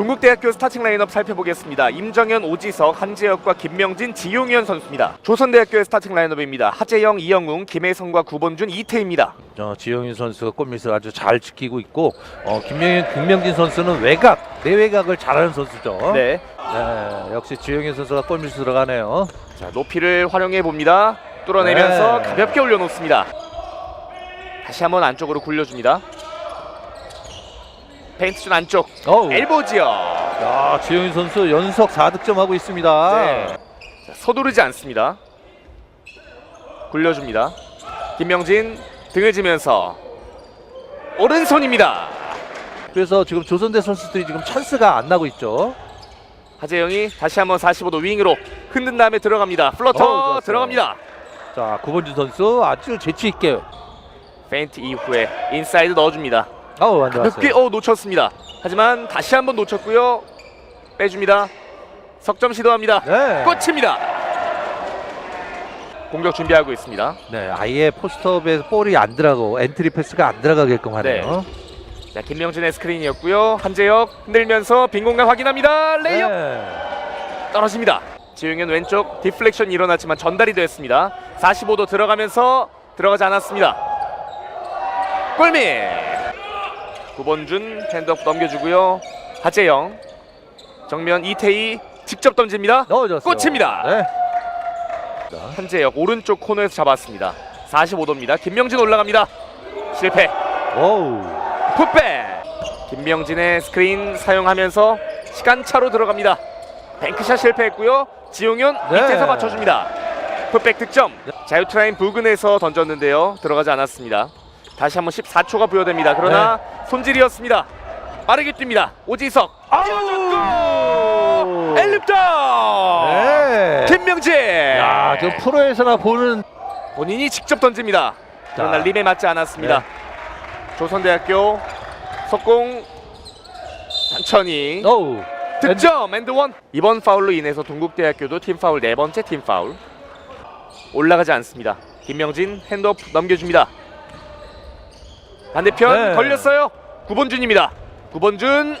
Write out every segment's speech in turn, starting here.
동국대학교 스타팅 라인업 살펴보겠습니다. 임정현, 오지석, 한재혁과 김명진, 지용현 선수입니다. 조선대학교의 스타팅 라인업입니다. 하재영, 이영웅, 김혜성과 구본준, 이태입니다. 어, 지영인 선수가 골밑을 아주 잘 지키고 있고 어, 김명현, 김명진 선수는 외곽, 내외곽을 잘하는 선수죠. 네. 네, 역시 지영인 선수가 골밑 들어가네요. 자, 높이를 활용해 봅니다. 뚫어내면서 네. 가볍게 올려놓습니다. 다시 한번 안쪽으로 굴려줍니다. 페인트존 안쪽 어우. 엘보 지역. 야, 지영인 선수 연속 4득점 하고 있습니다. 네. 자, 서두르지 않습니다. 굴려줍니다. 김명진 등을 지면서 오른손입니다. 그래서 지금 조선대 선수들이 지금 찬스가 안 나고 있죠. 하재영이 다시 한번 45도 윙으로 흔든 다음에 들어갑니다. 어우, 플러터 좋았어요. 들어갑니다. 자, 구본준 선수 아주 재치 있게 페인트 이후에 인사이드 넣어줍니다. 아우 안 좋았어요. 어 놓쳤습니다. 하지만 다시 한번 놓쳤고요. 빼줍니다. 석점 시도합니다. 네. 꽂힙니다. 공격 준비하고 있습니다. 네, 아예 포스트업에서 볼이 안 들어가고 엔트리 패스가 안 들어가게끔 하네요. 자 김명진의 스크린이었고요. 한재혁 흔들면서 빈 공간 확인합니다. 레이업 네. 떨어집니다. 지용현 왼쪽 디플렉션이 일어났지만 전달이 됐습니다. 45도 들어가면서 들어가지 않았습니다. 골밑. 구본준 핸드업 넘겨주고요. 하재영 정면 이태희 직접 던집니다. 넣어줬어요. 꽂힙니다. 네. 한재혁 오른쪽 코너에서 잡았습니다. 45도입니다. 김명진 올라갑니다. 실패. 오우. 풋백. 김명진의 스크린 사용하면서 시간차로 들어갑니다. 뱅크샷 실패했고요. 지용현 네. 밑에서 맞춰줍니다. 풋백 득점. 자유투라인 부근에서 던졌는데요. 들어가지 않았습니다. 다시 한번 14초가 부여됩니다. 그러나 손질이었습니다. 빠르게 뜁니다. 오지석. 띄워줬고 엘립터. 네. 김명진. 야, 저 프로에서나 보는 본인이 직접 던집니다. 그러나 자. 림에 맞지 않았습니다. 조선대학교 석공 천천히 어우. 득점 앤드원 이번 파울로 인해서 동국대학교도 팀 파울 네 번째 팀 파울 올라가지 않습니다. 김명진 핸드업 넘겨줍니다. 반대편 네. 걸렸어요. 구본준입니다. 구본준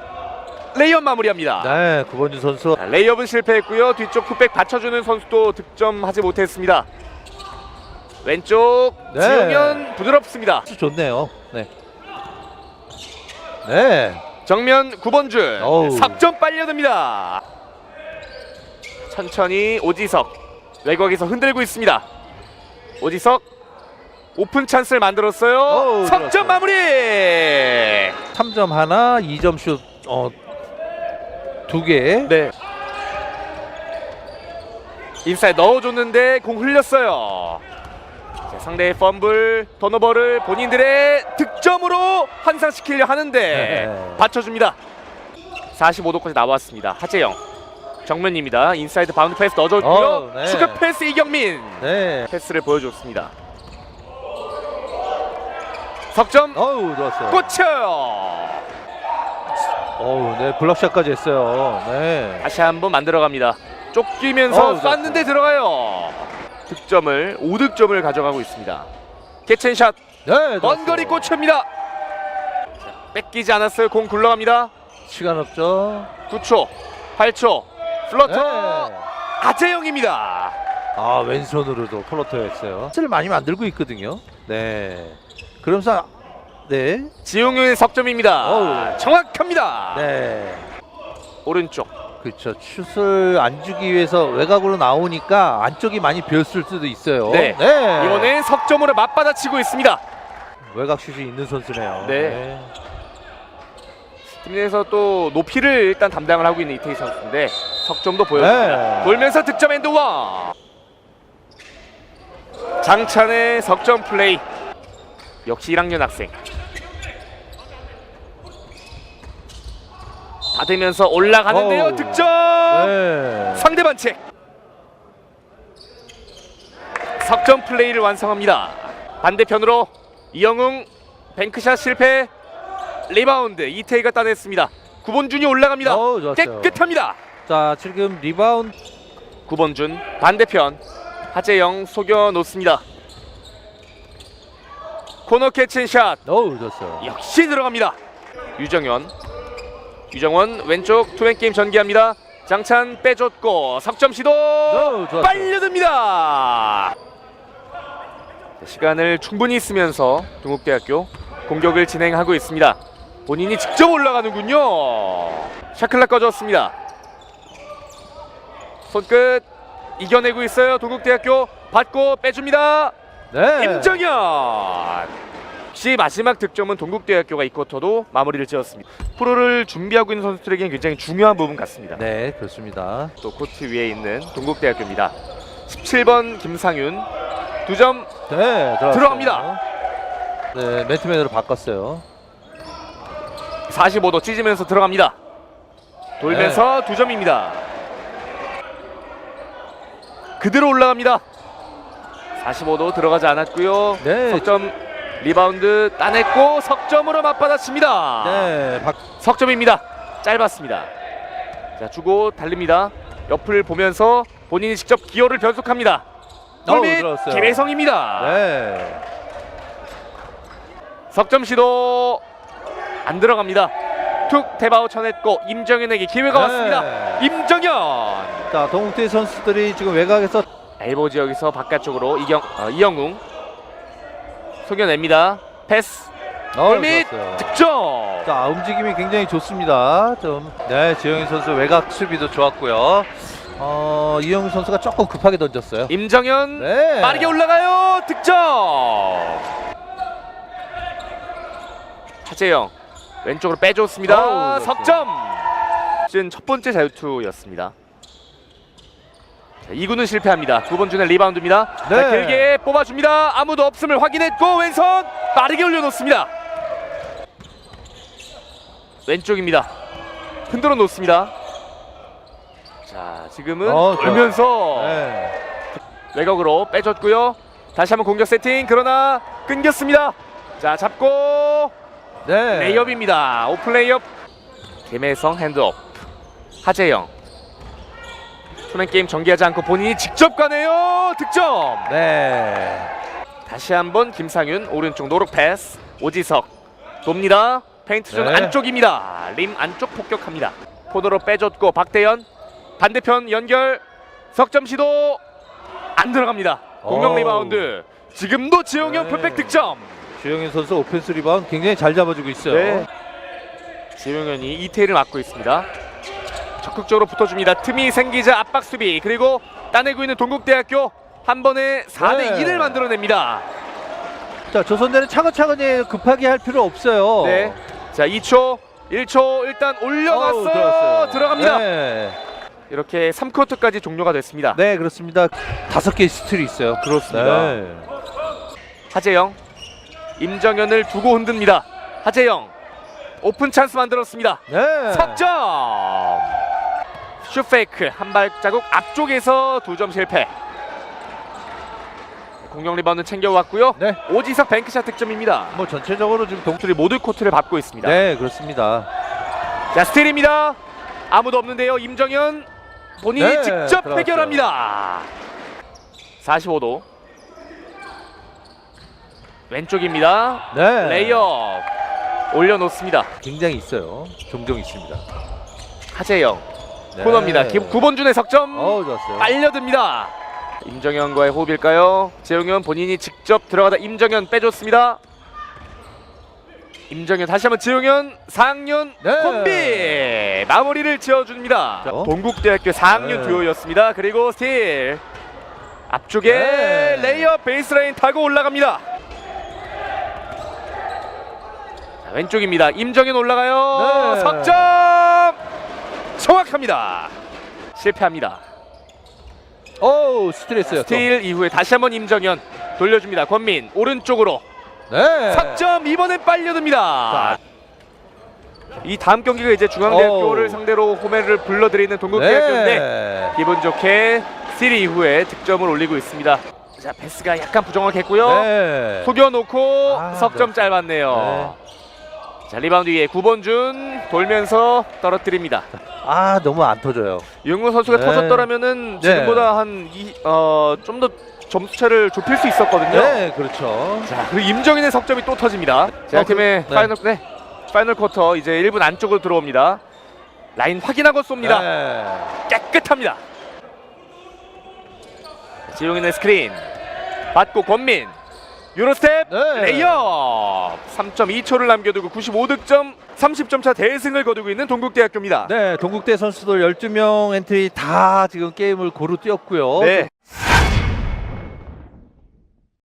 레이업 마무리합니다. 네, 구본준 선수. 자, 레이업은 실패했고요. 뒤쪽 풋백 받쳐주는 선수도 득점하지 못했습니다. 왼쪽 네. 지용현 부드럽습니다. 아주 좋네요. 네. 네. 정면 구본준 어우. 석점 빨려듭니다. 천천히 오지석 외곽에서 흔들고 있습니다. 오지석 오픈 찬스를 만들었어요. 어우, 석점 좋았어요. 마무리. 3점 하나, 2점 슛 어, 두 개. 네. 인사이드 넣어줬는데 공 흘렸어요. 자, 상대의 펌블, 턴오버를 본인들의 득점으로 환상시키려 하는데 네. 받쳐줍니다. 45도까지 나왔습니다. 하재영 정면입니다. 인사이드 바운드 패스 넣어줬고요. 어우, 네. 추가 패스 이경민 네. 패스를 보여줬습니다. 석점 어우, 좋았어요. 꽂혀요. 어우, 네. 블락샷까지 했어요. 네. 다시 한번 만들어갑니다. 쫓기면서 어우. 쐈는데 들어가요. 득점을 5득점을 가져가고 있습니다. 캐첸샷 네. 먼 좋았어요. 거리 꽂힙니다. 자, 뺏기지 않았어요. 공 굴러갑니다. 시간 없죠. 9초, 8초, 플러터 네. 아재영입니다. 아, 왼손으로도 플로터였어요. 를 많이 만들고 있거든요. 네. 그러면서 네. 지용윤의 석점입니다. 어우. 정확합니다. 네. 오른쪽 그렇죠. 슛을 안 주기 위해서 외곽으로 나오니까 안쪽이 많이 비었을 수도 있어요. 네. 이번엔 석점으로 맞받아치고 있습니다. 외곽 슛이 있는 선수네요. 네. 팀 내에서 또 높이를 일단 담당을 하고 있는 이태희 선수인데 석점도 보여줍니다. 네. 돌면서 득점 엔드 원. 장찬의 석점 플레이. 역시 1학년 학생. 받으면서 올라가는데요. 어우. 득점. 네. 상대 반칙. 석점 플레이를 완성합니다. 반대편으로 이영웅 뱅크샷 실패 리바운드 이태희가 따냈습니다. 구본준이 올라갑니다. 어우, 좋았어요. 깨끗합니다. 자 지금 리바운드 구본준 반대편 하재영 속여 놓습니다. 코너 캐치샷 어우 좋았어요. 역시 들어갑니다. 유정현 유정원 왼쪽 투맨 게임 전개합니다. 장찬 빼줬고 석점 시도 좋았어요. 빨려듭니다. 자, 시간을 충분히 쓰면서 동국대학교 공격을 진행하고 있습니다. 본인이 직접 올라가는군요. 샤클락 꺼졌습니다. 손끝 이겨내고 있어요. 동국대학교 받고 빼줍니다. 네. 임정현 역시 마지막 득점은 동국대학교가 이 쿼터도 마무리를 지었습니다. 프로를 준비하고 있는 선수들에게는 굉장히 중요한 부분 같습니다. 네 그렇습니다. 또 코트 위에 있는 동국대학교입니다. 17번 김상윤 두 점 네 들어갔어요. 들어갑니다. 네 맨투맨으로 바꿨어요. 45도 찢으면서 들어갑니다. 돌면서 두 점입니다. 그대로 올라갑니다. 45도 들어가지 않았고요. 네. 석점 리바운드 따냈고 석점으로 맞받았습니다. 네 박. 석점입니다. 짧았습니다. 자 주고 달립니다. 옆을 보면서 본인이 직접 기어를 변속합니다. 골밑 들어갔어요. 김혜성입니다. 네. 석점 시도 안 들어갑니다. 툭 태바오 쳐냈고 임정현에게 기회가 네. 왔습니다. 임정현 자 동국대 선수들이 지금 외곽에서 엘보 지역에서 바깥쪽으로 이경 어, 이영웅 속여냅니다. 패스 어, 골밑 좋았어요. 득점. 자 움직임이 굉장히 좋습니다. 좀네 지영희 선수 외곽 수비도 좋았고요. 어 이영희 선수가 조금 급하게 던졌어요. 임정현 네. 빠르게 올라가요. 득점. 하재영 왼쪽으로 빼줬습니다. 어우, 석점. 시즌 첫 번째 자유투였습니다. 자, 2구는 실패합니다. 두 번째는 리바운드입니다. 자, 네. 길게 뽑아줍니다. 아무도 없음을 확인했고 왼손 빠르게 올려놓습니다. 왼쪽입니다. 흔들어 놓습니다. 자 지금은 어, 좋아요. 돌면서 네. 외곽으로 빼줬고요. 다시 한번 공격 세팅 그러나 끊겼습니다. 자 잡고 네. 레이업입니다. 오픈 레이업 김혜성 핸드업 하재영 투맨 게임 전개하지 않고 본인이 직접 가네요. 득점. 네. 다시 한번 김상윤 오른쪽 노룩 패스 오지석 돕니다. 페인트 존 네. 안쪽입니다. 림 안쪽 폭격합니다. 코너로 빼줬고 박대현 반대편 연결 석점 시도 안 들어갑니다. 공격. 리바운드 지금도 지용현 네. 풀백 득점. 주영현 선수 오펜스 리바운드 굉장히 잘 잡아주고 있어요. 네. 지용현이 이태일을 맡고 있습니다. 적극적으로 붙어줍니다. 틈이 생기자 압박 수비 그리고 따내고 있는 동국대학교 한 번에 4대 네. 1을 만들어냅니다. 자 조선대는 차근차근히 급하게 할 필요 없어요. 네. 자 2초 1초 일단 어우, 올려놨어요. 들어갔어요. 들어갑니다. 네. 이렇게 3쿼터까지 종료가 됐습니다. 네 그렇습니다. 다섯 개의 스틸이 있어요. 그렇습니다. 네. 하재영 임정현을 두고 흔듭니다. 하재영 오픈 찬스 만들었습니다. 네. 석점 슈페이크 한 발자국 앞쪽에서 두 점 실패 공격 리바운드 챙겨왔고요 네. 오지석 뱅크샷 득점입니다 뭐 전체적으로 지금 동. 동들이 모두 코트를 밟고 있습니다 네 그렇습니다. 자 스틸입니다 아무도 없는데요 임정현 본인이 네, 직접 들어갔어요. 해결합니다 45도 왼쪽입니다 네. 레이업 올려놓습니다 굉장히 있어요. 종종 있습니다. 하재영 네. 코너입니다 김- 구본준의 석점 어우 좋았어요. 빨려듭니다. 임정현과의 호흡일까요? 재용현 본인이 직접 들어가다 임정현 빼줬습니다. 임정현 다시 한번 재용현 4학년 네. 콤비 마무리를 지어줍니다. 자, 어? 동국대학교 4학년 네. 듀오였습니다. 그리고 스틸 앞쪽에 네. 레이업 베이스라인 타고 올라갑니다. 자, 왼쪽입니다. 임정현 올라가요. 네. 석점 정확합니다. 실패합니다. 어우 스트레스요. 스틸 이후에 다시 한번 임정현 돌려줍니다. 권민 오른쪽으로 네. 석점 이번엔 빨려듭니다. 이 다음 경기가 이제 중앙대학교를 어우. 상대로 호메를 불러들이는 동국대학교인데 네. 기분 좋게 스틸 이후에 득점을 올리고 있습니다. 자 패스가 약간 부정확했고요. 네. 속여놓고 아, 석점 네. 짧았네요. 자 리바운드 위에 구본준 돌면서 떨어뜨립니다. 아 너무 안 터져요. 유영우 선수가 네. 터졌더라면은 네. 지금보다 한이어좀 더 점수 차를 좁힐 수 있었거든요. 네, 그렇죠. 자 그리고 임정인의 석점이 또 터집니다. 자 어, 팀의 그- 네. 파이널 네 파이널 쿼터 이제 1분 안쪽으로 들어옵니다. 라인 확인하고 쏩니다. 네. 깨끗합니다. 지용인의 스크린 받고 권민 유로스텝 네. 레이업 3.2초를 남겨두고 95득점 30점 차 대승을 거두고 있는 동국대학교입니다. 네, 동국대 선수들 12명 엔트리 다 지금 게임을 고루 뛰었고요. 네.